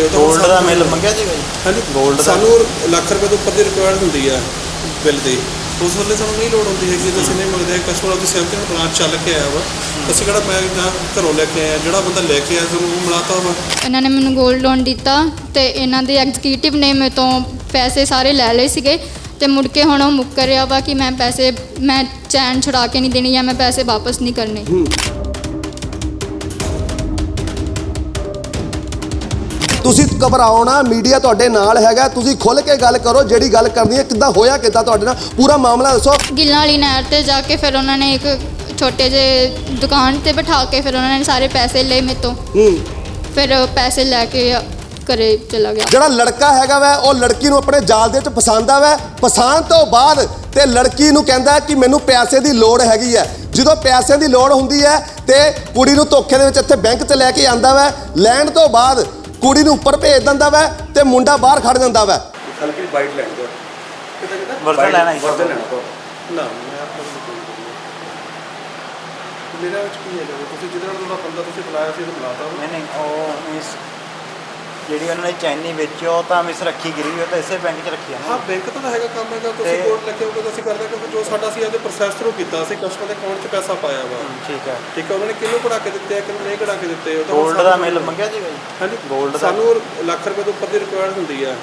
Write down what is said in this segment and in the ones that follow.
ਉਹ ਤਾਂ ਡ ਦਾ ਮਿਲ ਮੰਗਿਆ ਸੀਗਾ ਜੀ ਹਾਂਜੀ। ਦਾ? ਸਾਨੂੰ ਲੱਖ ਰੁਪਏ ਤੋਂ ਉੱਪਰ ਦੀ ਰਿਕੁਆਇਰਡ ਹੁੰਦੀ ਆ ਬਿੱਲ ਦੀ। ਉਸ ਵੇਲੇ ਸਾਨੂੰ ਨਹੀਂ ਲੋੜ ਹੁੰਦੀ ਹੈਗੀ ਤਾਂ ਅਸੀਂ ਨਹੀਂ ਮੰਗਦੇ। ਕਸਟਮਰ ਉਹਦੀ ਸੇਫਟੀ ਨਾਲ ਬ੍ਰਾਂਚ ਚੱਲ ਕੇ ਆਇਆ ਵਾ। ਅਸੀਂ ਕਿਹੜਾ ਮੈਂ ਜਾਂ ਘਰੋਂ ਲੈ ਕੇ ਆਇਆ ਜਿਹੜਾ ਬੰਦਾ ਲੈ ਕੇ ਆਇਆ ਸਾਨੂੰ ਉਹ ਮਿਲਾਤਾ ਵਾ। ਇਹਨਾਂ ਨੇ ਮੈਨੂੰ 골ਡ ਲੋਨ ਦਿੱਤਾ ਤੇ ਇਹਨਾਂ ਦੇ ਐਗਜ਼ੀਕਿਊਟਿਵ ਨੇ ਮੇਰੇ ਤੋਂ ਪੈਸੇ ਸਾਰੇ ਲੈ ਲਏ ਸੀਗੇ ਤੇ ਮੁੜ ਕੇ ਹੁਣ ਉਹ ਮੁੱਕਰ ਰਿਹਾ ਵਾ ਕਿ ਮੈਂ ਪੈਸੇ ਮੈਂ ਚੈਨ ਛੁਡਾ ਕੇ ਨਹੀਂ ਦੇਣੀ ਜਾਂ ਮੈਂ ਪੈਸੇ ਵਾਪਸ ਨਹੀਂ ਕਰਨੇ। ਘਬਰਾਓ ਨਾ ਮੀਡੀਆ ਤੁਹਾਡੇ ਨਾਲ ਹੈਗਾ ਤੁਸੀਂ ਖੁੱਲ ਕੇ ਗੱਲ ਕਰੋ ਜਿਹੜੀ ਗੱਲ ਕਰਨੀ ਹੈ ਕਿੱਦਾਂ ਹੋਇਆ ਕਿੱਦਾਂ ਤੁਹਾਡੇ ਨਾਲ ਪੂਰਾ ਮਾਮਲਾ ਦੱਸੋ। ਗਿੱਲਾਂ ਵਾਲੀ ਨਹਿਰ ਤੇ ਜਾ ਕੇ ਫਿਰ ਉਹਨਾਂ ਨੇ ਇੱਕ ਛੋਟੇ ਜਿਹੇ ਦੁਕਾਨ ਤੇ ਬਿਠਾ ਕੇ ਫਿਰ ਉਹਨਾਂ ਨੇ ਸਾਰੇ ਪੈਸੇ ਲਏ ਮੇਰੇ ਤੋਂ। ਹੂੰ। ਫਿਰ ਪੈਸੇ ਲੈ ਕੇ ਘਰੇ ਚਲਾ ਗਿਆ। ਜਿਹੜਾ ਲੜਕਾ ਹੈਗਾ ਵੈ ਉਹ ਲੜਕੀ ਨੂੰ ਆਪਣੇ ਜਾਲ ਦੇ ਵਿੱਚ ਫਸਾਉਂਦਾ ਵੈ। ਫਸਾਉਣ ਤੋਂ ਬਾਅਦ ਤੇ ਲੜਕੀ ਨੂੰ ਕਹਿੰਦਾ ਕਿ ਮੈਨੂੰ ਪੈਸੇ ਦੀ ਲੋੜ ਹੈਗੀ ਹੈ। ਜਦੋਂ ਪੈਸੇ ਦੀ ਲੋੜ ਹੁੰਦੀ ਹੈ ਤੇ ਕੁੜੀ ਨੂੰ ਧੋਖੇ ਦੇ ਵਿੱਚ ਇੱਥੇ ਬੈਂਕ 'ਚ ਲੈ ਕੇ ਆਂਦਾ ਵੈ। ਲੈਣ ਤੋਂ ਬਾਅਦ ਕੁੜੀ ਨੂੰ ਉੱਪਰ ਭੇਜ ਦਿੰਦਾ ਵੈ ਤੇ ਮੁੰਡਾ ਬਾਹਰ ਖੜ ਜਾਂਦਾ ਵੈ। ਹਲਕੀ ਬਾਈਟ ਲੈਣ ਦੋ ਕਿਤੇ ਕਿਤੇ ਵਰਜ਼ਾ ਲੈਣਾ ਜੀ। ਵਰਜ਼ਾ ਲੈਣਾ। ਤੋਂ ਨਾ ਮੈਂ ਆਪਣਾ ਨਹੀਂ ਕੋਈ ਮੇਰਾ ਵਿੱਚ ਕੀ ਹੈਗਾ ਤੁਸੀਂ ਜਿਹਦੇ ਨਾਲ ਤੁਹਾਡਾ ਬੰਦਾ ਤੁਸੀਂ ਬੁਲਾਇਆ ਸੀ ਉਹ ਬੁਲਾਤਾ ਨਹੀਂ ਨਹੀਂ ਉਹ ਮਿਸ ਜਿਹੜੀ ਉਹਨਾਂ ਨੇ ਚੈਨੀ ਵੇਚੀ ਉਹ ਤਾਂ ਮਿਸ ਰੱਖੀ ਗਿਰੀ ਉਹ ਤਾਂ ਇਸੇ ਬੈਂਕ 'ਚ ਰੱਖੀ ਆ ਹਾਂ ਬੈਂਕ ਤਾਂ ਹੈਗਾ ਕੰਮ ਹੈਗਾ ਤੁਸੀਂ ਤੇ- ਕੋਡ ਲੱਗੇ ਹੋਗੇ ਤਾਂ ਅਸੀਂ ਕਰਦੇ ਕਿਉਂਕਿ ਜੋ ਸਾਡਾ ਸੀ ਇਹਦੇ ਪ੍ਰੋਸੈਸ ਥਰੂ ਕੀਤਾ ਅਸੀਂ ਕਸਟਮਰ ਦੇ ਅਕਾਊਂਟ 'ਚ ਪੈਸਾ ਪਾਇਆ ਵਾ। ਠੀਕ ਹੈ ਠੀਕ ਹੈ ਉਹਨਾਂ ਨੇ ਕਿਹਨੂੰ ਕਢਾ ਕੇ ਦਿੱਤੇ ਆ ਕਿਹਨੂੰ ਨਹੀਂ ਕਢਾ ਕੇ ਦਿੱਤੇ ਉਹ ਤਾਂ ਹੁਣ ਮਿਲ ਮੰਗਿਆ ਜੀ ਹਾਂਜੀ Gold ਦਾ? ਸਾਨੂੰ ਲੱਖ ਰੁਪਏ ਤੋਂ ਉੱਪਰ ਦੀ ਰਿਕੁਆਇਰਡ ਹੁੰਦੀ ਆ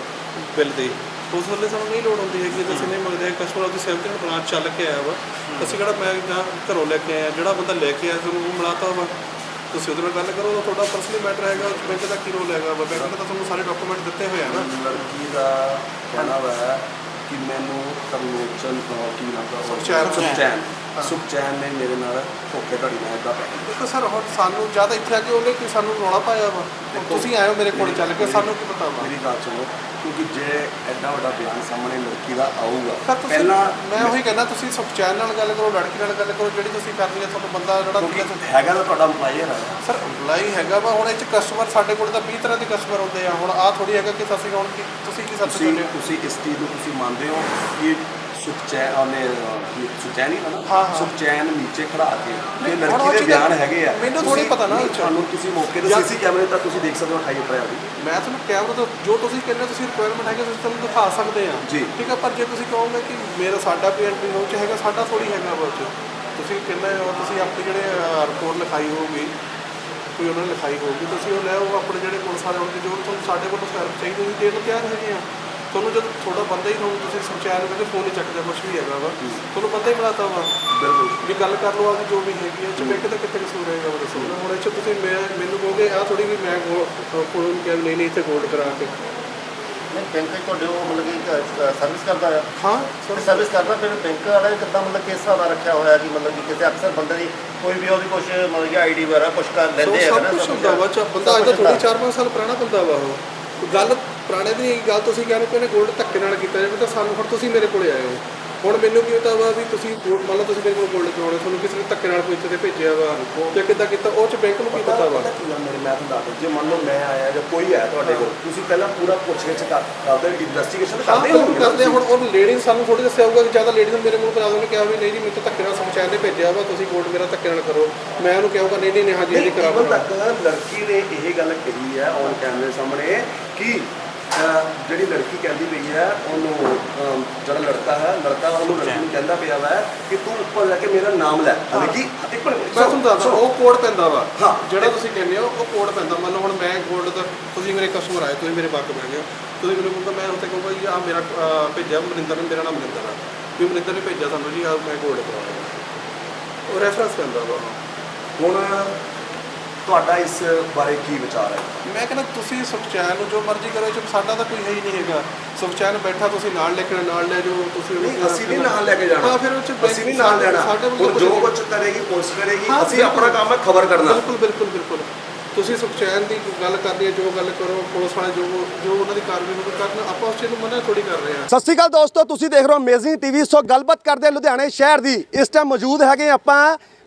ਬਿੱਲ ਦੀ। ਉਸ ਵੇਲੇ ਸਾਨੂੰ ਨਹੀਂ ਲੋੜ ਹੁੰਦੀ ਹੈਗੀ ਤਾਂ ਅਸੀਂ ਨਹੀਂ ਮੰਗਦੇ ਕਸਟਮਰ ਉਹਦੀ ਨਾਲ ਬ੍ਰਾਂਚ ਚੱਲ ਕੇ ਆਇਆ ਵਾ। ਅਸੀਂ ਕਿਹੜਾ ਮੈਂ ਜਾਂ ਘਰੋਂ ਲੈ ਕੇ ਆਇਆ ਜਿਹੜਾ ਬੰਦਾ ਲੈ ਕੇ ਆਇਆ ਸਾਨੂੰ ਉਹ ਮਿਲਾਤਾ ਵਾ। ਤੁਸੀਂ ਉਹਦੇ ਨਾਲ ਗੱਲ ਕਰੋ ਉਹ ਤੁਹਾਡਾ ਪਰਸਨਲੀ ਮੈਟਰ ਹੈਗਾ ਬੈਂਕ ਦਾ ਕੀ ਰੋਲ ਹੈਗਾ? ਬੈਂਕ ਨੇ ਤਾਂ ਤੁਹਾਨੂੰ ਸਾਰੇ ਡਾਕੂਮੈਂਟ ਦਿੱਤੇ ਹੋਏ ਆ ਨਾ। ਲੜਕੀ ਦਾ ਕਹਿਣਾ ਵਾ ਕਿ ਮੈਨੂੰ ਅਹ, ਕੀ ਨਾਮ ਦਾ ਸੁਖਚੈਨ। ਸੁਖਚੈਨ। ਸੁਖਚੈਨ ਨੇ ਮੇਰੇ ਨਾਲ ਧੋਖੇ ਧੜੀ ਨਾਲ ਇਦਾਂ ਪੈ ਸਰ ਹੁਣ ਸਾਨੂੰ ਜ਼ਿਆਦਾ ਇੱਥੇ ਆ ਕੇ ਉਹਨੇ ਕੋਈ ਸਾਨੂੰ ਰੌਲਾ ਪਾਇਆ ਵਾ? ਤੁਸੀਂ ਆਏ ਹੋ ਮੇਰੇ ਕੋਲ ਚੱਲ ਕੇ ਸਾਨੂੰ ਕੀ ਪਤਾ ਵਾ? ਮੇਰੀ ਗੱਲ ਸੁਣੋ ਕਿਉਂਕਿ ਜੇ ਐਡਾ ਵੱਡਾ ਬਿਆਨ ਸਾਹਮਣੇ ਲੜਕੀ ਦਾ ਆਊਗਾ ਤੁਸੀਂ ਪਹਿਲਾਂ ਮੈਂ ਉਹੀ ਕਹਿੰਦਾ ਤੁਸੀਂ ਸੁਖਚੈਨ ਨਾਲ ਗੱਲ ਕਰੋ ਲੜਕੀ ਨਾਲ ਗੱਲ ਕਰੋ ਜਿਹੜੀ ਤੁਸੀਂ ਕਰਨੀ ਹੈ ਤੁਹਾਨੂੰ ਬੰਦਾ ਜਿਹੜਾ ਤੁਸੀਂ- ਹੈਗਾ ਤਾਂ ਤੁਹਾਡਾ employer ਹੈ ਸਰ ਅਪਲਾਈ ਹੈਗਾ ਵਾ ਹੁਣ ਇਹ ਚ ਕਸਟਮਰ ਸਾਡੇ ਕੋਲ ਤਾਂ 20 ਤਰ੍ਹਾਂ ਦੇ ਕਸਟਮਰ ਹੁੰਦੇ ਆ। ਹੁਣ ਆਹ ਥੋੜੀ ਹੈਗਾ ਕਿ ਅਸੀਂ ਹੁਣ ਕੀ ਤੁਸੀਂ ਕੀ ਸੱਚ ਤੁਸੀਂ ਤੁਸੀਂ ਇਸ ਚੀਜ਼ ਨੂੰ ਤੁਸੀਂ ਮੰਨਦੇ ਹੋ ਕਿ ਸੁਖਚੈਨ ਉਹਨੇ ਸੁਖਚੈਨ ਹੀ ਹੈ ਨਾ ਹਾਂ। ਸੁਖਚੈਨ ਨੀਚੇ ਖੜਾ ਕੇ ਇਹ ਹੁਣ ਉਹ ਲੜਕੀ ਦੇ ਚੀਜ਼ ਬਿਆਨ ਹੈਗੇ ਆ ਮੈਨੂੰ ਥੋੜ੍ਹੀ ਤੁਸੀਂ- ਪਤਾ ਨਾ ਨਹੀਂ, ਉਹ। ਤੁਹਾਨੂੰ ਤੁਸੀਂ ਮੌਕੇ ਤੇ ਜਾਂ- ਸੀਸੀ ਕੈਮਰੇ ਤੱਕ ਤੁਸੀਂ ਦੇਖ ਸਕਦੇ ਹੋ 28 ਅਪ੍ਰੈਲ ਦੀ ਮੈਂ ਤੁਹਾਨੂੰ ਕੈਮਰਾ ਤੋਂ ਜੋ ਤੁਸੀਂ ਕਹਿੰਦੇ ਹੋ ਤੁਸੀਂ ਰਿਕੁਆਇਰਮੈਂਟ ਹੈਗਾ ਤੁਸੀਂ ਤੁਹਾਨੂੰ ਦਿਖਾ ਸਕਦੇ ਆ ਜੀ। ਠੀਕ ਹੈ ਪਰ ਜੇ ਤੁਸੀਂ ਕਹੋਗੇ ਕਿ ਮੇਰਾ ਸਾਡਾ ਕੋਈ ਐਂਟਰੀ ਹੋ ਚ ਹੈਗਾ ਸਾਡਾ ਥੋੜੀ ਹੈਗਾ ਉਹ 'ਚ ਤੁਸੀਂ ਕਹਿੰਦੇ ਹੋ ਤੁਸੀਂ ਆਪਣੇ ਜਿਹੜੇ ਰਿਪੋਰਟ ਲਿਖਾਈ ਹੋਊਗੀ ਕੋਈ ਉਹਨਾਂ ਨੇ ਲਿਖਾਈ ਹੋਊਗੀ ਤੁਸੀਂ ਉਹ ਲੈ ਆਓ ਆਪਣੇ ਜਿਹੜੇ ਪੁਲਿਸ ਵਾਲੇ ਹੋਣਗੇ ਜੋ ਤੁਹਾਨੂੰ ਸਾਡੇ ਕੋਲੋਂ ਸਰਵ ਚਾਹੀਦੀ ਤੁਸੀਂ ਦੇਣ ਨੂੰ ਤਿਆਰ ਹੈਗੇ ਆ ਤੁਹਾਨੂੰ ਜਦੋਂ ਥੋੜਾ ਬੰਦਾ ਹੀ ਤੁਹਾਨੂੰ ਤੁਸੀਂ ਸੰਚਾਰ ਕਹਿੰਦੇ ਫੋਨ ਹੀ ਚੱਕਦਾ ਕੁਝ ਵੀ ਹੈਗਾ ਵਾ। ਤੁਹਾਨੂੰ ਬੰਦਾ ਹੀ ਬਣਾਤਾ ਵਾ ਬਿਲਕੁਲ। ਵੀ ਗੱਲ ਕਰ ਲਓ ਆਪਦੀ ਜੋ ਵੀ ਹੈਗੀ ਹੈ ਚ ਬੈਂਕ ਦਾ ਕਿੱਥੇ ਕਸੂਰ ਹੈਗਾ ਉਹ ਦੱਸੋ। ਹੁਣ 'ਚ ਤੁਸੀਂ ਮੈਂ ਮੈਨੂੰ ਕਹੋਗੇ ਆ ਥੋੜੀ ਵੀ ਮੈਂ ਕੋਲ ਕਿਹਾ ਨਹੀਂ ਨਹੀਂ ਇੱਥੇ ਗੋਲਡ ਕਰਾ ਕੇ। ਨਹੀਂ ਬੈਂਕ ਹੀ ਤੁਹਾਡੇ ਉਹ ਮਤਲਬ ਕਿ ਸਰਵਿਸ ਕਰਦਾ ਆ? ਹਾਂ। ਸਰਵਿਸ ਕਰਦਾ ਫਿਰ ਬੈਂਕ ਵਾਲਾ ਕਿੱਦਾਂ ਮਤਲਬ ਕਿਸ ਹਿਸਾਬ ਨਾਲ ਰੱਖਿਆ ਹੋਇਆ ਕਿ ਮਤਲਬ ਕਿ ਕਿਸੇ ਅਕਸਰ ਬੰਦੇ ਦੀ ਕੋਈ ਵੀ ਉਹਦੀ ਕੁਛ ਮਤਲਬ ਕਿ ਆਈਡੀ ਵਗੈਰਾ ਕੁਛ ਕਰ ਸੋ ਲੈਂਦੇ ਸਭ ਨਾ ਕੁਝ ਹੁੰਦਾ ਵਾ ਚ ਬੰਦਾ ਅੱਜ ਤਾਂ ਥੋੜੀ 4-5 ਸਾਲ ਪੁਰਾਣਾ ਬੰਦਾ ਵਾ ਉਹ। ਗੱਲ ਪੁਰਾਣੇ ਦੀ ਗੱਲ ਤੁਸੀਂ ਕਹਿੰਦੇ ਕਿ ਉਹਨੇ ਗੋਲਡ ਧੱਕੇ ਨਾਲ ਕੀਤਾ ਜਾਵੇ ਤਾਂ ਸਾਨੂੰ ਹੁਣ ਤੁਸੀਂ ਮੇਰੇ ਕੋਲੇ ਆਏ ਹੋ ਹੁਣ ਮੈਨੂੰ ਕੀ ਪਤਾ ਵਾ ਵੀ ਤੁਸੀਂ gold- ਮੰਨ ਲਓ ਤੁਸੀਂ ਮੇਰੇ ਕੋਲ ਗੋਲਡ ਕਰਾਉਣੇ ਤੁਹਾਨੂੰ ਕਿਸੇ ਨੇ ਧੱਕੇ ਨਾਲ ਕੋਈ ਇੱਥੇ ਭੇਜਿਆ ਵਾ ਜਾਂ ਕਿੱਦਾਂ ਕੀਤਾ ਉਹ ਚ ਬੈਂਕ ਨੂੰ ਕੀ ਪਤਾ ਵਾ ਮੇਰੇ ਮੈਂ ਤੁਹਾਨੂੰ ਦੱਸ ਦਿਆਂ, ਜੇ ਮੰਨ ਲਓ ਮੈਂ ਆਇਆ ਜਾਂ ਕੋਈ ਹੈ ਤੁਹਾਡੇ ਕੋਲ ਤੁਸੀਂ ਪਹਿਲਾਂ ਪੂਰਾ ਪੁੱਛਗਿੱਛ ਕਰ ਕਰਦੇ ਇਨਵੈਸਟੀਗੇਸ਼ਨ ਹਾਂ ਕਰਦੇ ਬਿਲਕੁਲ ਕਰਦੇ। ਹੁਣ ਉਹ ਲੇਡੀਜ਼ ਸਾਨੂੰ ਥੋੜੀ ਦੱਸਿਆ ਹੋਊਗਾ ਕਿ ਜ਼ਿਆਦਾ ਲੇਡੀਜ਼ ਮੇਰੇ ਮੂੰਹ ਕਰਾ ਦੋ ਨੇ ਕਿਹਾ ਵੀ ਨਹੀਂ ਜੀ ਮੈਨੂੰ ਧੱਕੇ ਨਾਲ ਸਮਝਾਇਆ ਨੇ ਭੇਜਿਆ ਵਾ ਤੁਸੀਂ ਗੋਲਡ ਮੇਰਾ ਧੱਕੇ ਨਾਲ ਕਰੋ ਮੈਂ ਉਹਨੂੰ ਕਹੂੰਗਾ ਨਹੀਂ ਨਹੀਂ ਨਹੀਂ ਹਾਂਜੀ ਹਾਂਜੀ ਕਰਾ। ਤੱਕ ਲੜਕੀ ਨੇ ਇਹ ਗੱਲ ਕਹੀ ਹੈ ਔਨ ਕੈਮਰੇ ਸਾਹਮਣੇ ਕਿ ਜਿਹੜੀ ਲੜਕੀ ਕਹਿੰਦੀ ਪਈ ਹੈ ਉਹਨੂੰ ਅਮ, ਜਿਹੜਾ ਲੜਕਾ ਹੈ ਲੜਕਾ ਉਹਨੂੰ ਲੜਕੀ ਨੂੰ ਕਹਿੰਦਾ ਪਿਆ ਵਾ ਕਿ ਤੂੰ ਉੱਪਰ ਜਾ ਕੇ ਮੇਰਾ ਨਾਮ ਲੈ। ਯਾਨੀ ਕਿ? ਇੱਕ ਮਿੰਟ ਮੈਂ ਤੁਹਾਨੂੰ ਦੱਸਦਾ ਉਹ ਕੋਡ ਪੈਂਦਾ ਵਾ। ਹਾਂ। ਜਿਹੜਾ ਤੁਸੀਂ ਕਹਿੰਦੇ ਹੋ ਉਹ ਕੋਡ ਪੈਂਦਾ। ਮੰਨ ਲਓ ਹੁਣ ਮੈਂ ਗੋਲਡ ਦਾ ਤੁਸੀਂ ਮੇਰੇ ਕਸਟਮਰ ਆਏ ਤੁਸੀਂ ਮੇਰੇ ਬਾਕ ਬਹਿ ਗਏ। ਤੁਸੀਂ ਮੈਨੂੰ ਕਹੋਗੇ ਮੈਂ ਉੱਥੇ ਕਹੂੰਗਾ ਜੀ ਆ ਮੇਰਾ ਅਹ, ਭੇਜਿਆ ਮਨਿੰਦਰ ਨੇ ਮੇਰਾ ਨਾਮ ਮਨਿੰਦਰ ਆ। ਵੀ ਮਨਿੰਦਰ ਨੇ ਭੇਜਿਆ ਸਾਨੂੰ ਜੀ ਆ ਮੈਂ ਗੋਲਡ ਕਰਵਾਉਣਾ ਉਹ ਰੈਫਰੈਂਸ ਪੈਂਦਾ ਵਾ। ਹੁਣ ਤੁਹਾਡਾ ਇਸ ਬਾਰੇ ਕੀ ਵਿਚਾਰ ਹੈ? ਮੈਂ ਕਹਿੰਦਾ ਤੁਸੀਂ ਸੁਖਚੈਨ ਨੂੰ ਜੋ ਮਰਜ਼ੀ ਕਰੋ 'ਚ ਸਾਡਾ ਤਾਂ ਕੋਈ ਹੈ ਹੀ ਨਹੀਂ ਹੈਗਾ। ਸੁਖਚੈਨ ਬੈਠਾ ਤੁਸੀਂ ਨਾਲ ਲੈ ਕੇ ਨਾਲ ਲੈ ਜਾਓ ਤੁਸੀਂ ਨਹੀਂ ਅਸੀਂ ਨਹੀਂ ਨਾਲ ਲੈ ਕੇ ਜਾਣਾ। ਹਾਂ ਫਿਰ ਉਹ 'ਚ ਅਸੀਂ ਨਹੀਂ ਨਾਲ ਲੈਣਾ। ਹੁਣ ਜੋ ਕੁਝ ਕਰੇਗੀ ਪੁਲਿਸ ਕਰੇਗੀ ਅਸੀਂ। ਆਪਣਾ ਕੰਮ ਹੈ ਖਬਰ ਕਰਨਾ। ਬਿਲਕੁਲ ਬਿਲਕੁਲ ਬਿਲਕੁਲ। ਤੁਸੀਂ ਸੁਖਚੈਨ ਦੀ ਗੱਲ ਕਰਨੀ ਹੈ ਜੋ ਗੱਲ ਕਰੋ ਪੁਲਿਸ ਵਾਲੇ ਜੋ ਜੋ ਉਹਨਾਂ ਦੀ ਕਾਰਵਾਈ ਨੂੰ ਕਰਨ ਆਪਾਂ ਉਸ ਚੀਜ਼ ਨੂੰ ਮਨਾ ਥੋੜੀ ਕਰ ਰਹੇ ਹਾਂ। ਸਤਿ ਸ਼੍ਰੀ ਅਕਾਲ ਦੋਸਤੋ ਤੁਸੀਂ ਦੇਖ ਰਹੇ ਹੋ ਅਮੇਜ਼ਿੰਗ ਟੀਵੀ ਸੋ ਗੱਲਬਾਤ ਕਰਦੇ ਲੁਧਿਆਣੇ ਸ਼ਹਿਰ ਦੀ। ਇਸ ਟਾਈਮ ਮੌਜੂਦ ਹੈਗੇ ਆਪਾਂ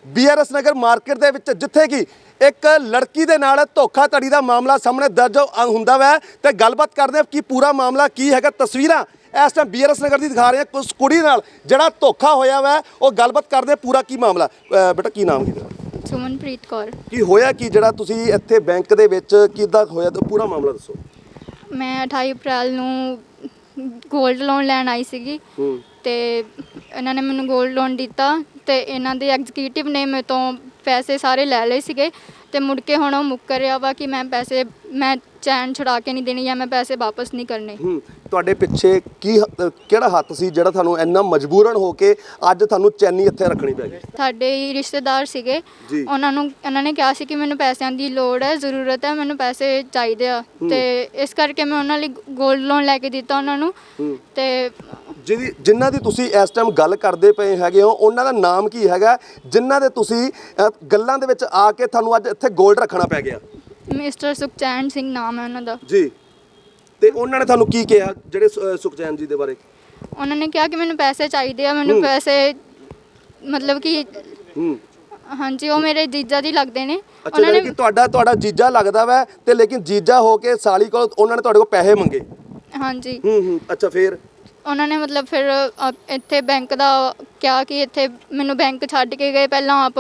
ਬੀਆਰਐਸ ਨਗਰ ਮਾਰਕੀਟ ਦੇ ਵਿੱਚ ਜਿੱਥੇ ਕਿ ਇੱਕ ਲੜਕੀ ਦੇ ਨਾਲ ਧੋਖਾਧੜੀ ਦਾ ਮਾਮਲਾ ਸਾਹਮਣੇ ਦਰਜ ਹੁੰਦਾ ਵੈ ਤੇ ਗੱਲਬਾਤ ਕਰਦੇ ਕਿ ਪੂਰਾ ਮਾਮਲਾ ਕੀ ਹੈਗਾ ਤਸਵੀਰਾਂ ਇਸ ਟਾਈਮ ਬੀਆਰਐਸ ਨਗਰ ਦੀ ਦਿਖਾ ਰਹੇ ਹਾਂ ਉਸ ਕੁੜੀ ਨਾਲ ਜਿਹੜਾ ਧੋਖਾ ਹੋਇਆ ਵੈ ਉਹ ਗੱਲਬਾਤ ਕਰਦੇ ਪੂਰਾ ਕੀ ਮਾਮਲਾ। ਬੇਟਾ ਕੀ ਨਾਮ ਕੀ ਸੁਮਨਪ੍ਰੀਤ ਕੌਰ। ਕੀ ਹੋਇਆ ਕੀ ਜਿਹੜਾ ਤੁਸੀਂ ਇੱਥੇ ਬੈਂਕ ਦੇ ਵਿੱਚ ਕਿੱਦਾਂ ਹੋਇਆ ਤਾਂ ਪੂਰਾ ਮਾਮਲਾ ਦੱਸੋ। ਮੈਂ 28 ਅਪ੍ਰੈਲ ਨੂੰ 골ਡ ਲੋਨ ਲੈਣ ਆਈ ਸੀਗੀ। ਤੇ ਇਹਨਾਂ ਨੇ ਮੈਨੂੰ 골ਡ ਲੋਨ ਦਿੱਤਾ ਤੇ ਇਹਨਾਂ ਦੇ ਐਗਜ਼ੀਕਿਊਟਿਵ ਨੇ ਮੇਰੇ ਤੋਂ ਪੈਸੇ ਸਾਰੇ ਲੈ ਲਏ ਸੀਗੇ ਤੇ ਮੁੜ ਕੇ ਹੁਣ ਉਹ ਮੁੱਕਰ ਰਿਹਾ ਵਾ ਕਿ ਮੈਂ ਪੈਸੇ ਮੈਂ ਚੈਨ ਛੁਡਾ ਕੇ ਨਹੀਂ ਦੇਣੀ ਜਾਂ ਮੈਂ ਪੈਸੇ ਵਾਪਸ ਨਹੀਂ ਕਰਨੇ। ਹੂੰ ਤੁਹਾਡੇ ਪਿੱਛੇ ਕੀ ਹ- ਕਿਹੜਾ ਹੱਥ ਸੀ ਜਿਹੜਾ ਤੁਹਾਨੂੰ ਇੰਨਾ ਮਜਬੂਰਨ ਹੋ ਕੇ ਅੱਜ ਤੁਹਾਨੂੰ ਚੈਨੀ ਇੱਥੇ ਰੱਖਣੀ ਪੈ ਗਈ? ਸਾਡੇ ਹੀ ਰਿਸ਼ਤੇਦਾਰ ਸੀਗੇ। ਜੀ। ਉਹਨਾਂ ਨੂੰ ਉਹਨਾਂ ਨੇ ਕਿਹਾ ਸੀ ਕਿ ਮੈਨੂੰ ਪੈਸਿਆਂ ਦੀ ਲੋੜ ਹੈ ਜ਼ਰੂਰਤ ਹੈ ਮੈਨੂੰ ਪੈਸੇ ਚਾਹੀਦੇ ਆ। ਤੇ ਇਸ ਕਰਕੇ ਮੈਂ ਉਹਨਾਂ ਲਈ 골ਡ ਲੋਨ ਲੈ ਕੇ ਦਿੱਤਾ ਉਹਨਾਂ ਨੂੰ। ਹੂੰ। ਤੇ ਜਿਹਦੀ ਜਿਨ੍ਹਾਂ ਦੀ ਤੁਸੀਂ ਇਸ ਟਾਈਮ ਗੱਲ ਕਰਦੇ ਪਏ ਹੈਗੇ ਹੋ ਉਹਨਾਂ ਦਾ ਨਾਮ ਕੀ ਹੈਗਾ? ਜਿਨ੍ਹਾਂ ਦੇ ਤੁਸੀਂ ਅ, ਗੱਲਾਂ ਦੇ ਵਿੱਚ ਆ ਕੇ ਤੁਹਾਨੂੰ ਅੱਜ ਇੱਥੇ 골ਡ ਰੱਖਣਾ ਪੈ ਗਿਆ। ਮਿਸਟਰ ਸੁਖਚੈਨ ਸਿੰਘ ਨਾਮ ਹੈ ਉਹਨਾਂ ਦਾ। ਜੀ। ਤੇ ਉਹਨਾਂ ਨੇ ਤੁਹਾਨੂੰ ਕੀ ਕਿਹਾ ਜਿਹੜੇ ਸੁ- ਅ, ਸੁਖਚੈਨ ਜੀ ਦੇ ਬਾਰੇ? ਉਹਨਾਂ ਨੇ ਕਿਹਾ ਕਿ ਮੈਨੂੰ ਪੈਸੇ ਚਾਹੀਦੇ ਆ ਮੈਨੂੰ ਹੂੰ। ਪੈਸੇ ਮਤਲਬ ਕਿ ਹੂੰ। ਹਾਂਜੀ ਉਹ ਮੇਰੇ ਜੀਜਾ ਜੀ ਲੱਗਦੇ ਨੇ। ਅੱਛਾ ਯਾਨੀ ਕਿ ਤੁਹਾਡਾ ਤੁਹਾਡਾ ਜੀਜਾ ਲੱਗਦਾ ਵਾ ਤੇ ਲੇਕਿਨ ਜੀਜਾ ਹੋ ਕੇ ਸਾਲੀ ਕੋਲ ਉਹਨਾਂ ਨੇ ਤੁਹਾਡੇ ਕੋਲ ਪੈਸੇ ਮੰਗੇ। ਹਾਂਜੀ। ਹੂੰ ਹੂੰ ਅੱਛਾ ਫੇਰ? ਉਹਨਾਂ ਨੇ ਮਤਲਬ ਫਿਰ ਅ, ਇੱਥੇ ਬੈਂਕ ਦਾ ਕਿਹਾ ਕਿ ਇੱਥੇ ਮੈਨੂੰ ਬੈਂਕ ਛੱਡ ਕੇ ਗਏ ਪਹਿਲਾਂ ਆਪ।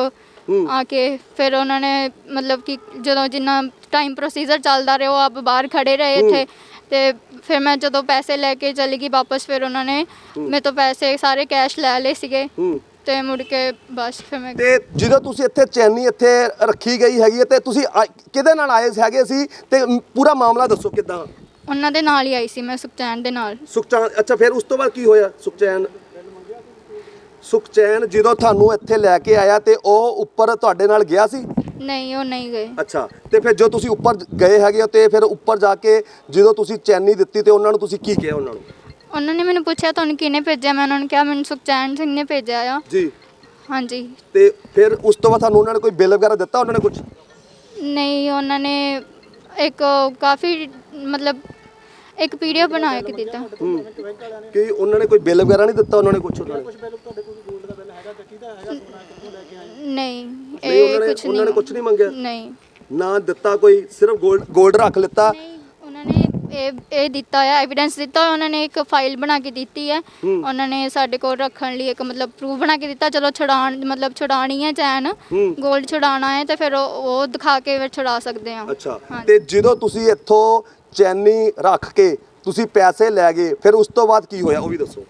ਹੂੰ। ਆ ਕੇ ਫਿਰ ਉਹਨਾਂ ਨੇ ਮਤਲਬ ਕਿ ਜਦੋਂ ਜਿੰਨਾ ਟਾਈਮ ਪ੍ਰੋਸੀਜਰ ਚੱਲਦਾ ਰਿਹਾ ਉਹ ਆਪ ਬਾਹਰ ਖੜੇ ਰਹੇ ਇੱਥੇ। ਤੇ ਫਿਰ ਮੈਂ ਜਦੋਂ ਪੈਸੇ ਲੈ ਕੇ ਚਲੀ ਗਈ ਵਾਪਸ ਫਿਰ ਉਹਨਾਂ ਨੇ ਮੇਰੇ ਤੋਂ ਪੈਸੇ ਸਾਰੇ ਕੈਸ਼ ਲੈ ਲਏ ਸੀਗੇ। ਹੂੰ। ਤੇ ਮੁੜ ਕੇ ਬਸ ਫਿਰ ਮੈਂ ਤੇ ਜਦੋਂ ਤੁਸੀਂ ਇੱਥੇ ਚੈਨੀ ਇੱਥੇ ਰੱਖੀ ਗਈ ਹੈਗੀ ਹੈ ਤੇ ਤੁਸੀਂ ਆ- ਕਿਹਦੇ ਨਾਲ ਆਏ ਹੈਗੇ ਸੀ? ਤੇ ਮ- ਪੂਰਾ ਮਾਮਲਾ ਦੱਸੋ ਕਿਦਾਂ? ਉਹਨਾਂ ਦੇ ਨਾਲ ਹੀ ਆਈ ਸੀ ਮੈਂ ਸੁਖਚੈਨ ਦੇ ਨਾਲ। ਸੁਖਚੈਨ ਅੱਛਾ ਫਿਰ ਉਸ ਤੋਂ ਬਾਅਦ ਕੀ ਹੋਇਆ ਸੁਖਚੈਨ? ਸੁਖਚੈਨ ਜਦੋਂ ਤੁਹਾਨੂੰ ਇੱਥੇ ਲੈ ਕੇ ਆਇਆ ਤੇ ਉਹ ਉੱਪਰ ਤੁਹਾਡੇ ਨਾਲ ਗਿਆ ਸੀ? ਨਹੀਂ ਉਹ ਨਹੀਂ ਗਏ। ਅੱਛਾ ਤੇ ਫਿਰ ਜੋ ਤੁਸੀਂ ਉੱਪਰ ਗਏ ਹੈਗੇ ਹੋ ਤੇ ਫਿਰ ਉੱਪਰ ਜਾ ਕੇ ਜਦੋਂ ਤੁਸੀਂ ਚੈਨੀ ਦਿੱਤੀ ਤੇ ਉਹਨਾਂ ਨੂੰ ਤੁਸੀਂ ਕੀ ਕਿਹਾ ਉਹਨਾਂ ਨੂੰ? ਉਹਨਾਂ ਨੇ ਮੈਨੂੰ ਪੁੱਛਿਆ ਤੁਹਾਨੂੰ ਕਿਹਨੇ ਭੇਜਿਆ? ਮੈਂ ਉਹਨਾਂ ਨੂੰ ਕਿਹਾ ਮੈਨੂੰ ਸੁਖਚੈਨ ਸਿੰਘ ਨੇ ਭੇਜਿਆ ਆ। ਜੀ। ਹਾਂਜੀ। ਤੇ ਫਿਰ ਉਸ ਤੋਂ ਬਾਅਦ ਤੁਹਾਨੂੰ ਉਹਨਾਂ ਨੇ ਕੋਈ ਬਿੱਲ ਵਗੈਰਾ ਦਿੱਤਾ ਉਹਨਾਂ ਨੇ ਕੁਝ ਨਹੀਂ ਉਹਨਾਂ ਨੇ ਇੱਕ ਕਾਫੀ ਮਤਲਬ ਇੱਕ ਪੀਡੀਐਫ ਬਣਾ ਕੇ ਦਿੱਤਾ। ਕਿ ਉਹਨਾਂ ਨੇ ਕੋਈ ਬਿੱਲ ਵਗੈਰਾ ਨਹੀਂ ਦਿੱਤਾ ਉਹਨਾਂ ਨੇ ਕੁਝ ਉਹਨਾਂ ਨੇ ਨਹੀਂ ਨਹੀਂ ਇਹ ਉਹਨਾਂ ਨੇ ਕੁਝ ਉਹਨਾਂ ਨੇ ਨਹੀਂ। ਕੁਝ ਨਹੀਂ ਕੋਈ ਸਿਰਫ 골ਡ ਰੱਖ ਲਿੱਤਾ? ਇਹ ਦਿੱਤਾ ਆ ਐਵੀਡੈਂਸ ਦਿੱਤਾ ਹੋਇਆ, ਉਹਨਾਂ ਨੇ ਇੱਕ ਫਾਈਲ ਬਣਾ ਕੇ ਦਿੱਤੀ ਹੈ। ਉਹਨਾਂ ਨੇ ਸਾਡੇ ਕੋਲ ਰੱਖਣ ਲਈ ਇੱਕ ਮਤਲਬ ਪ੍ਰੂਫ ਬਣਾ ਕੇ ਦਿੱਤਾ ਚਲੋ ਛੁਡਾਉਣ ਮਤਲਬ ਛੁਡਾਣੀ ਹੈ ਚੈਨ। ਗੋਲਡ 골ਡ ਛੁਡਾਣਾ ਹੈ ਤਾਂ ਫਿਰ ਉਹ ਦਿਖਾ ਕੇ ਫਿਰ ਛੁਡਾ ਸਕਦੇ ਆ। ਅੱਛਾ। ਤੇ ਜਦੋਂ ਤੁਸੀਂ ਇੱਥੋਂ ਚੈਨੀ ਰੱਖ ਕੇ ਤੁਸੀਂ ਪੈਸੇ ਲੈ ਗਏ ਫਿਰ ਉਸ ਤੋਂ ਬਾਅਦ ਕੀ ਹੋਇਆ? ਉਹ ਵੀ ਦੱਸੋ।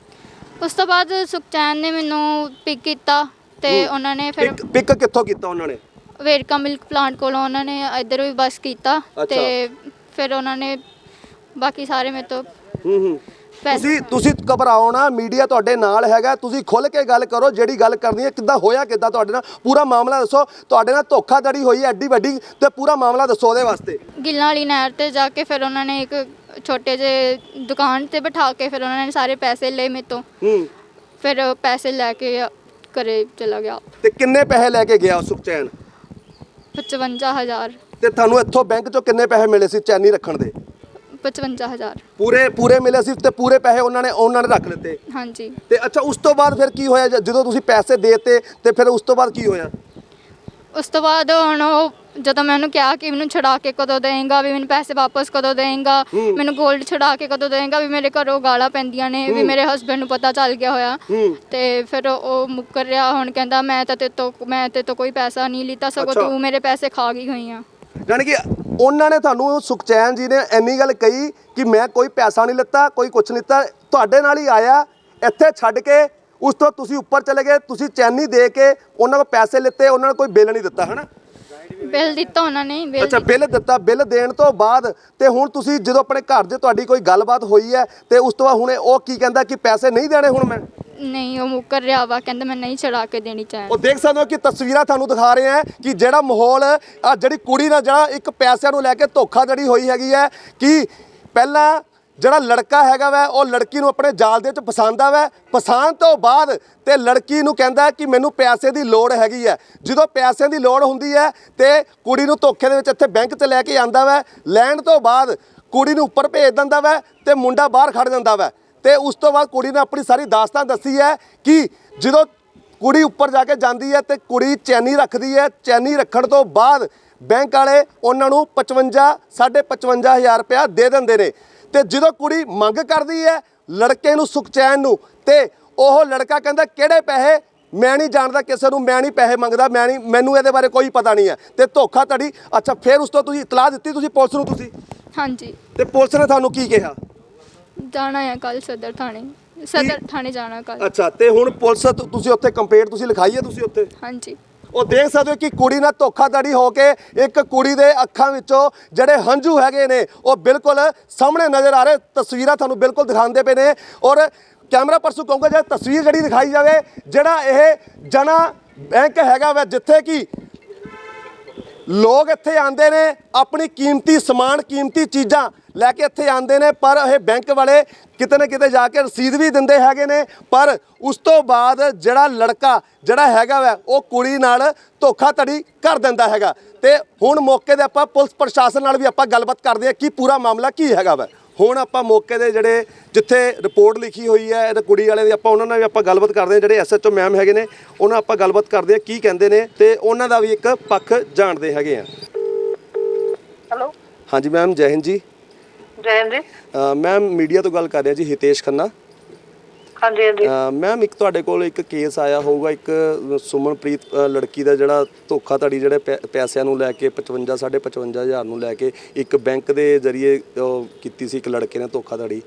ਉਸ ਤੋਂ ਬਾਅਦ ਸੁਖਚੈਨ ਨੇ ਮੈਨੂੰ ਪਿਕ ਕੀਤਾ ਤੇ ਉਹਨਾਂ ਨੇ ਫਿਰ ਪਿਕ ਪਿਕ ਕਿੱਥੋਂ ਕੀਤਾ ਉਹਨਾਂ ਨੇ? ਵੇਰਕਾ ਮਿਲਕ ਪਲਾਂਟ ਕੋਲੋਂ ਉਹਨਾਂ ਨੇ ਇੱਧਰ ਵੀ ਬੱਸ ਕੀਤਾ ਤੇ ਫਿਰ ਉਹਨਾਂ ਨੇ ਬਾਕੀ ਸਾਰੇ ਮੇਰੇ ਤੋਂ ਹੂੰ ਹੂੰ। ਤੁਸੀਂ ਤੁਸੀਂ ਘਬਰਾਓ ਨਾ ਮੀਡੀਆ ਤੁਹਾਡੇ ਨਾਲ ਹੈਗਾ ਤੁਸੀਂ ਖੁੱਲ ਕੇ ਗੱਲ ਕਰੋ ਜਿਹੜੀ ਗੱਲ ਕਰਨੀ ਹੈ ਕਿੱਦਾਂ ਹੋਇਆ ਕਿੱਦਾਂ ਤੁਹਾਡੇ ਨਾਲ ਪੂਰਾ ਮਾਮਲਾ ਦੱਸੋ ਤੁਹਾਡੇ ਨਾਲ ਧੋਖਾਧੜੀ ਹੋਈ ਹੈ ਐਡੀ ਵੱਡੀ ਤੇ ਪੂਰਾ ਮਾਮਲਾ ਦੱਸੋ ਉਹਦੇ ਵਾਸਤੇ। ਗਿੱਲਾਂ ਵਾਲੀ ਨਹਿਰ ਤੇ ਜਾ ਕੇ ਫਿਰ ਉਹਨਾਂ ਨੇ ਇੱਕ ਛੋਟੇ ਜਿਹੇ ਦੁਕਾਨ ਤੇ ਬਿਠਾ ਕੇ ਫਿਰ ਉਹਨਾਂ ਨੇ ਸਾਰੇ ਪੈਸੇ ਲਏ ਮੇਰੇ ਤੋਂ। ਹੂੰ। ਫਿਰ ਉਹ ਪੈਸੇ ਲੈ ਕੇ ਘਰੇ ਚਲਾ ਗਿਆ। ਤੇ ਕਿੰਨੇ ਪੈਸੇ ਲੈ ਕੇ ਗਿਆ ਸੁਖਚੈਨ 55000 ਤੇ ਤੁਹਾਨੂੰ ਇੱਥੋਂ ਬੈਂਕ ਚੋਂ ਕਿੰਨੇ ਪੈਸੇ ਮਿਲੇ ਸੀ ਚੈਨੀ ਰੱਖਣ ਦੇ? 55000 ਪੂਰੇ ਪੂਰੇ ਮਿਲੇ ਸੀ ਤੇ ਪੂਰੇ ਪੈਸੇ ਉਹਨਾਂ ਨੇ ਉਹਨਾਂ ਨੇ ਰੱਖ ਲਿੱਤੇ। ਹਾਂਜੀ। ਤੇ ਅੱਛਾ ਉਸ ਤੋਂ ਬਾਅਦ ਫਿਰ ਕੀ ਹੋਇਆ? ਜ- ਜਦੋਂ ਤੁਸੀਂ ਪੈਸੇ ਦੇਤੇ ਤੇ ਫਿਰ ਉਸ ਤੋਂ ਬਾਅਦ ਕੀ ਹੋਇਆ? ਉਸ ਤੋਂ ਬਾਅਦ ਹੁਣ ਉਹ ਜਦੋਂ ਮੈਂ ਉਹਨੂੰ ਕਿਹਾ ਕਿ ਮੈਨੂੰ ਛੁਡਾ ਕੇ ਕਦੋਂ ਦੇਂਗਾ ਵੀ ਮੈਨੂੰ ਪੈਸੇ ਵਾਪਸ ਕਦੋਂ ਦੇਂਗਾ ਮੈਨੂੰ 골ਡ ਛੁਡਾ ਕੇ ਕਦੋਂ ਦੇਂਗਾ ਵੀ ਮੇਰੇ ਘਰੋਂ ਗਾਲਾਂ ਪੈਂਦੀਆਂ ਨੇ ਵੀ ਮੇਰੇ ਹਸਬੰਡ ਨੂੰ ਪਤਾ ਚੱਲ ਗਿਆ ਹੋਇਆ। ਹੂੰ। ਤੇ ਫਿਰ ਉਹ ਮੁੱਕਰ ਰਿਹਾ ਹੁਣ ਕਹਿੰਦਾ ਮੈਂ ਤਾਂ ਤੇ ਤੋਂ ਮੈਂ ਤੇ ਤੋਂ ਕੋਈ ਪੈਸਾ ਨਹੀਂ ਲਿੱਤਾ ਸਗੋਂ ਅੱਛਾ। ਤੂੰ ਮੇਰੇ ਪੈਸੇ ਖਾ ਗਈ ਹੋਈ ਆ। ਯਾਨੀ ਕਿ ਉਹਨਾਂ ਨੇ ਤੁਹਾਨੂੰ ਸੁਖਚੈਨ ਜੀ ਨੇ ਇੰਨੀ ਗੱਲ ਕਹੀ ਕਿ ਮੈਂ ਕੋਈ ਪੈਸਾ ਨਹੀਂ ਲਿੱਤਾ ਕੋਈ ਕੁਛ ਨਹੀਂ ਲਿੱਤਾ ਤੁਹਾਡੇ ਨਾਲ ਹੀ ਆਇਆ ਇੱਥੇ ਛੱਡ ਕੇ ਉਸ ਤੋਂ ਤੁਸੀਂ ਉੱਪਰ ਚਲੇ ਗਏ ਤੁਸੀਂ ਚੈਨੀ ਦੇ ਕੇ ਉਹਨਾਂ ਕੋਲ ਪੈਸੇ ਲਿੱਤੇ ਉਹਨਾਂ ਨੇ ਕੋਈ ਬਿੱਲ ਨਹੀਂ ਦਿੱਤਾ ਹਨਾ? ਬਿੱਲ ਦਿੱਤਾ ਉਹਨਾਂ ਨੇ ਬਿੱਲ ਅੱਛਾ ਬਿੱਲ ਦਿੱਤਾ ਬਿੱਲ ਦੇਣ ਤੋਂ ਬਾਅਦ ਤੇ ਹੁਣ ਤੁਸੀਂ ਜਦੋਂ ਆਪਣੇ ਘਰ ਦੇ ਤੁਹਾਡੀ ਕੋਈ ਗੱਲਬਾਤ ਹੋਈ ਹੈ ਤੇ ਉਸ ਤੋਂ ਬਾਅਦ ਹੁਣ ਉਹ ਕੀ ਕਹਿੰਦਾ ਕਿ ਪੈਸੇ ਨਹੀਂ ਦੇਣੇ ਹੁਣ ਮੈਂ? ਨਹੀਂ, ਉਹ ਮੁੱਕਰ ਰਿਹਾ ਵਾ, ਕਹਿੰਦਾ ਮੈਂ ਨਹੀਂ ਛੁਡਾ ਕੇ ਦੇਣੀ ਚਾਹ। ਉਹ ਦੇਖ ਸਕਦੇ ਹੋ ਕਿ ਤਸਵੀਰਾਂ ਤੁਹਾਨੂੰ ਦਿਖਾ ਰਹੇ ਆ ਕਿ ਜਿਹੜਾ ਮਾਹੌਲ, ਆ ਜਿਹੜੀ ਕੁੜੀ ਨਾਲ ਜਿਹੜਾ ਇੱਕ ਪੈਸਿਆਂ ਨੂੰ ਲੈ ਕੇ ਧੋਖਾ ਧੋਖਾਧੜੀ ਹੋਈ ਹੈਗੀ ਹੈ ਕਿ ਪਹਿਲਾਂ ਜਿਹੜਾ ਲੜਕਾ ਹੈਗਾ ਵੈ, ਉਹ ਲੜਕੀ ਨੂੰ ਆਪਣੇ ਜਾਲ ਦੇ ਵਿੱਚ ਫਸਾਉਂਦਾ ਵੈ। ਫਸਾਉਣ ਤੋਂ ਬਾਅਦ ਤੇ ਲੜਕੀ ਨੂੰ ਕਹਿੰਦਾ ਕਿ ਮੈਨੂੰ ਪੈਸੇ ਦੀ ਲੋੜ ਹੈਗੀ ਹੈ। ਜਦੋਂ ਪੈਸਿਆਂ ਦੀ ਲੋੜ ਹੁੰਦੀ ਹੈ ਤੇ ਕੁੜੀ ਨੂੰ ਧੋਖੇ ਦੇ ਵਿੱਚ ਇੱਥੇ ਬੈਂਕ 'ਚ ਲੈ ਕੇ ਆਂਦਾ ਵੈ। ਲੈਣ ਤੋਂ ਬਾਅਦ ਕੁੜੀ ਨੂੰ ਉੱਪਰ ਭੇਜ ਦਿੰਦਾ ਵੈ ਤੇ ਮੁੰਡਾ ਬਾਹਰ ਖੜ ਜਾਂਦਾ ਵੈ। ਤੇ ਉਸ ਤੋਂ ਬਾਅਦ ਕੁੜੀ ਨੇ ਆਪਣੀ ਸਾਰੀ ਦਾਸਤਾਨ ਦੱਸੀ ਹੈ ਕਿ ਜਦੋਂ ਕੁੜੀ ਉੱਪਰ ਜਾ ਕੇ ਜਾਂਦੀ ਹੈ ਤੇ ਕੁੜੀ ਚੈਨੀ ਰੱਖਦੀ ਹੈ ਚੈਨੀ ਰੱਖਣ ਤੋਂ ਬਾਅਦ ਬੈਂਕ ਵਾਲੇ ਉਹਨਾਂ ਨੂੰ 55 55000 ਰੁਪਇਆ ਦੇ ਦਿੰਦੇ ਨੇ। ਤੇ ਜਦੋਂ ਕੁੜੀ ਮੰਗ ਕਰਦੀ ਹੈ ਲੜਕੇ ਨੂੰ ਸੁਖਚੈਨ ਨੂੰ ਤੇ ਉਹ ਲੜਕਾ ਕਹਿੰਦਾ ਕਿਹੜੇ ਪੈਸੇ? ਮੈਂ ਨਹੀਂ ਜਾਣਦਾ ਕਿਸੇ ਨੂੰ ਮੈਂ ਨਹੀਂ ਪੈਸੇ ਮੰਗਦਾ ਮੈਂ ਨਹੀਂ ਮੈਨੂੰ ਇਹਦੇ ਬਾਰੇ ਕੋਈ ਪਤਾ ਨਹੀਂ ਹੈ। ਤੇ ਧੋਖਾ ਧੜੀ ਅੱਛਾ ਫਿਰ ਉਸ ਤੋਂ ਤੁਸੀਂ ਇਤਲਾਹ ਦਿੱਤੀ ਤੁਸੀਂ ਪੁਲਿਸ ਨੂੰ ਤੁਸੀਂ? ਹਾਂਜੀ। ਤੇ ਪੁਲਿਸ ਨੇ ਤੁਹਾਨੂੰ ਕੀ ਕਿਹਾ? ਜਾਣਾ ਹੈ ਕੱਲ ਸਦਰ ਥਾਣੇ। ਸਦਰ ਥਾਣੇ ਜਾਣਾ ਕੱਲ ਅੱਛਾ ਤੇ ਹੁਣ ਪੁਲਿਸ ਤੁ- ਤੁਸੀਂ ਉੱਥੇ ਕੰਪਲੇਂਟ ਤੁਸੀਂ ਲਿਖਾਈ ਹੈ ਤੁਸੀਂ ਉੱਥੇ? ਹਾਂਜੀ। ਉਹ ਦੇਖ ਸਕਦੇ ਹੋ ਕਿ ਕੁੜੀ ਨਾਲ ਧੋਖਾਧੜੀ ਹੋ ਕੇ ਇੱਕ ਕੁੜੀ ਦੇ ਅੱਖਾਂ ਵਿੱਚੋਂ ਜਿਹੜੇ ਹੰਝੂ ਹੈਗੇ ਨੇ ਉਹ ਬਿਲਕੁਲ ਸਾਹਮਣੇ ਨਜ਼ਰ ਆ ਰਹੇ। ਤਸਵੀਰਾਂ ਤੁਹਾਨੂੰ ਬਿਲਕੁਲ ਦਿਖਾਉਂਦੇ ਪਏ ਨੇ ਔਰ ਕੈਮਰਾ ਪਰਸਨ ਕਹੂੰਗਾ ਜੇ ਤਸਵੀਰ ਜਿਹੜੀ ਦਿਖਾਈ ਜਾਵੇ ਜਿਹੜਾ ਇਹ ਜਨਾ ਬੈਂਕ ਹੈਗਾ ਵਾ ਜਿੱਥੇ ਕਿ ਲੋਕ ਇੱਥੇ ਆਉਂਦੇ ਨੇ ਆਪਣੀ ਕੀਮਤੀ ਸਮਾਨ, ਕੀਮਤੀ ਚੀਜ਼ਾਂ ਲੈ ਕੇ ਇੱਥੇ ਆਉਂਦੇ ਨੇ, ਪਰ ਇਹ ਬੈਂਕ ਵਾਲੇ ਕਿਤੇ ਨਾ ਕਿਤੇ ਜਾ ਕੇ ਰਸੀਦ ਵੀ ਦਿੰਦੇ ਹੈਗੇ ਨੇ, ਪਰ ਉਸ ਤੋਂ ਬਾਅਦ ਜਿਹੜਾ ਲੜਕਾ ਜਿਹੜਾ ਹੈਗਾ ਵਾ, ਉਹ ਕੁੜੀ ਨਾਲ ਧੋਖਾਧੜੀ ਕਰ ਦਿੰਦਾ ਹੈਗਾ। ਤੇ ਹੁਣ ਮੌਕੇ ਤੇ ਆਪਾਂ ਪੁਲਿਸ ਪ੍ਰਸ਼ਾਸਨ ਨਾਲ ਵੀ ਆਪਾਂ ਗੱਲਬਾਤ ਕਰਦੇ ਹਾਂ ਕਿ ਪੂਰਾ ਮਾਮਲਾ ਕੀ ਹੈਗਾ ਵਾ। ਹੁਣ ਆਪਾਂ ਮੌਕੇ ਦੇ ਜਿਹੜੇ ਜਿੱਥੇ ਰਿਪੋਰਟ ਲਿਖੀ ਹੋਈ ਹੈ ਇਹ ਕੁੜੀ ਵਾਲਿਆਂ ਦੀ ਆਪਾਂ ਉਹਨਾਂ ਨਾਲ ਵੀ ਆਪਾਂ ਗੱਲਬਾਤ ਕਰਦੇ ਹਾਂ ਜਿਹੜੇ ਐਸਐਚਓ ਮੈਮ ਹੈਗੇ ਨੇ ਉਹਨਾਂ ਨਾਲ ਆਪਾਂ ਗੱਲਬਾਤ ਕਰਦੇ ਹਾਂ ਕੀ ਕਹਿੰਦੇ ਨੇ ਤੇ ਉਹਨਾਂ ਦਾ ਵੀ ਇੱਕ ਪੱਖ ਜਾਣਦੇ ਹੈਗੇ ਆ। ਹੈਲੋ ਹਾਂਜੀ ਮੈਮ ਜੈ ਹਿੰਦ ਜੀ। ਜੈ ਹਿੰਦ ਜੀ। ਮੈਮ ਮੀਡੀਆ ਤੋਂ ਗੱਲ ਕਰ ਰਿਹਾ ਜੀ ਹਿਤੇਸ਼ ਖੰਨਾ। ਹਾਂਜੀ ਹਾਂਜੀ। ਮੈਮ ਇੱਕ ਤੁਹਾਡੇ ਕੋਲ ਇੱਕ ਕੇਸ ਆਇਆ ਹੋਊਗਾ ਇੱਕ ਸੁਮਨਪ੍ਰੀਤ ਲੜਕੀ ਦਾ ਜਿਹੜਾ ਧੋਖਾਧੜੀ ਜਿਹੜੇ ਪੈਸਿਆਂ ਨੂੰ ਲੈ ਕੇ 55 55 ਹਜ਼ਾਰ ਨੂੰ ਲੈ ਕੇ ਇੱਕ ਬੈਂਕ ਦੇ ਜ਼ਰੀਏ ਕੀਤੀ ਸੀ ਇੱਕ ਲੜਕੇ ਨੇ ਧੋਖਾਧੜੀ।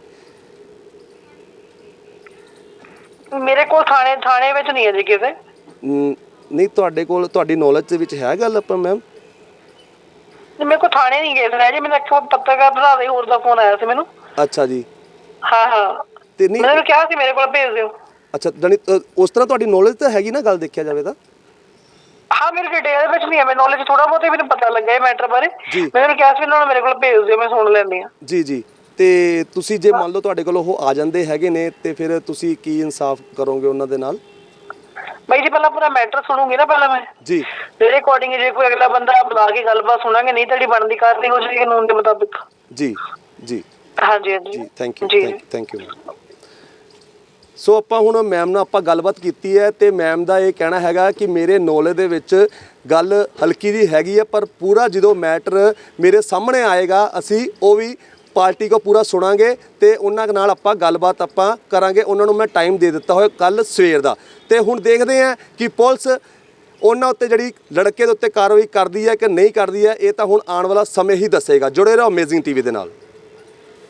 ਮੇਰੇ ਕੋਲ ਥਾਣੇ ਥਾਣੇ ਵਿੱਚ ਨਹੀਂ ਹੈ ਜੀ ਕਿਸੇ। ਨਹੀਂ ਤੁਹਾਡੇ ਕੋਲ ਤੁਹਾਡੀ ਨੌਲੇਜ ਦੇ ਵਿੱਚ ਹੈ ਗੱਲ ਆਪਾਂ ਮੈਮ ਮੇਰੇ ਕੋਲ ਥਾਣੇ ਨਹੀਂ ਗਏ ਜੀ ਮੈਨੂੰ ਇੱਕ ਪੱਤਰਕਾਰ ਭਰਾ ਦੇ ਹੋਰ ਦਾ ਫੋਨ ਆਇਆ ਸੀ ਮੈਨੂੰ। ਅੱਛਾ ਜੀ। ਹਾਂ ਹਾਂ। ਤੇ ਨਹੀਂ ਮੈਂ ਉਹਨੂੰ ਕਿਹਾ ਸੀ ਮੇਰੇ ਕੋਲ ਭੇਜ ਦਿਓ। ਅੱਛਾ ਜਾਣੀ ਅ, ਉਸ ਤਰ੍ਹਾਂ ਤੁਹਾਡੀ ਨੌਲੇਜ ਤਾਂ ਹੈਗੀ ਨਾ ਗੱਲ ਦੇਖਿਆ ਜਾਵੇ ਤਾਂ? ਹਾਂ ਮੇਰੇ ਡਿਟੇਲ ਵਿੱਚ ਨਹੀਂ ਹੈ ਮੈਨੂੰ ਨੌਲੇਜ ਥੋੜਾ ਬਹੁਤ ਹੀ ਮੈਨੂੰ ਪਤਾ ਲੱਗਾ ਇਹ ਮੈਟਰ ਬਾਰੇ। ਜੀ। ਮੈਂ ਉਹਨੂੰ ਕਿਹਾ ਸੀ ਉਹਨਾਂ ਨੂੰ ਮੇਰੇ ਕੋਲ ਭੇਜ ਦਿਓ ਮੈਂ ਸੁਣ ਲੈਂਦੀ ਹਾਂ। ਜੀ ਜੀ। ਤੇ ਤੁਸੀਂ ਜੇ ਮੰਨ ਲਓ ਤੁਹਾਡੇ ਕੋਲ ਉਹ ਆ ਜਾਂਦੇ ਹੈਗੇ ਨੇ ਤੇ ਫਿਰ ਤੁਸੀਂ ਕੀ ਇਨਸਾਫ ਕਰੋਗੇ ਉਹਨਾਂ ਦੇ ਨਾਲ? ਬਾਈ ਜੀ ਪਹਿਲਾਂ ਪੂਰਾ ਮੈਟਰ ਸੁਣੂਗੀ ਨਾ ਪਹਿਲਾਂ ਮੈਂ। ਜੀ। ਮੇਰੇ ਅਕੋਰਡਿੰਗ ਜੇ ਕੋਈ ਅਗਲਾ ਬੰਦਾ ਬੁਲਾ ਕੇ ਗੱਲਬਾਤ ਸੁਣਾਂਗੇ ਨਹੀਂ ਤੁਹਾਡੀ ਬਣਦੀ ਕਾਰਵਾਈ ਹੋ ਜਾਏਗੀ ਕਾਨੂੰਨ ਦੇ ਮੁਤਾਬਿਕ। ਜੀ ਜੀ। ਹਾਂਜੀ ਹਾਂਜੀ। ਜੀ ਥੈਂਕ ਯੂ ਜੀ। ਥੈਂਕ ਯੂ ਸੋ ਆਪਾਂ ਹੁਣ ਮੈਮ ਨਾਲ ਆਪਾਂ ਗੱਲਬਾਤ ਕੀਤੀ ਹੈ ਤੇ ਮੈਮ ਦਾ ਇਹ ਕਹਿਣਾ ਹੈਗਾ ਕਿ ਮੇਰੇ ਨੌਲੇਜ ਦੇ ਵਿੱਚ ਗੱਲ ਹਲਕੀ ਦੀ ਹੈਗੀ ਹੈ, ਪਰ ਪੂਰਾ ਜਦੋਂ ਮੈਟਰ ਮੇਰੇ ਸਾਹਮਣੇ ਆਏਗਾ, ਅਸੀਂ ਉਹ ਵੀ ਪਾਰਟੀ ਕੋ ਪੂਰਾ ਸੁਣਾਂਗੇ ਤੇ ਉਹਨਾਂ ਨਾਲ ਆਪਾਂ ਗੱਲਬਾਤ ਆਪਾਂ ਕਰਾਂਗੇ। ਉਹਨਾਂ ਨੂੰ ਮੈਂ ਟਾਈਮ ਦੇ ਦਿੱਤਾ ਹੋਇਆ ਕੱਲ ਸਵੇਰ ਦਾ। ਤੇ ਹੁਣ ਦੇਖਦੇ ਹਾਂ ਕਿ ਪੁਲਿਸ ਉਹਨਾਂ ਉੱਤੇ ਜਿਹੜੀ ਲੜਕੇ ਦੇ ਉੱਤੇ ਕਾਰਵਾਈ ਕਰਦੀ ਹੈ ਕਿ ਨਹੀਂ ਕਰਦੀ ਹੈ, ਇਹ ਤਾਂ ਹੁਣ ਆਉਣ ਵਾਲਾ ਸਮੇਂ ਹੀ ਦੱਸੇਗਾ। ਜੁੜੇ ਰਹੋ ਅਮੇਜ਼ਿੰਗ ਟੀਵੀ ਦੇ ਨਾਲ।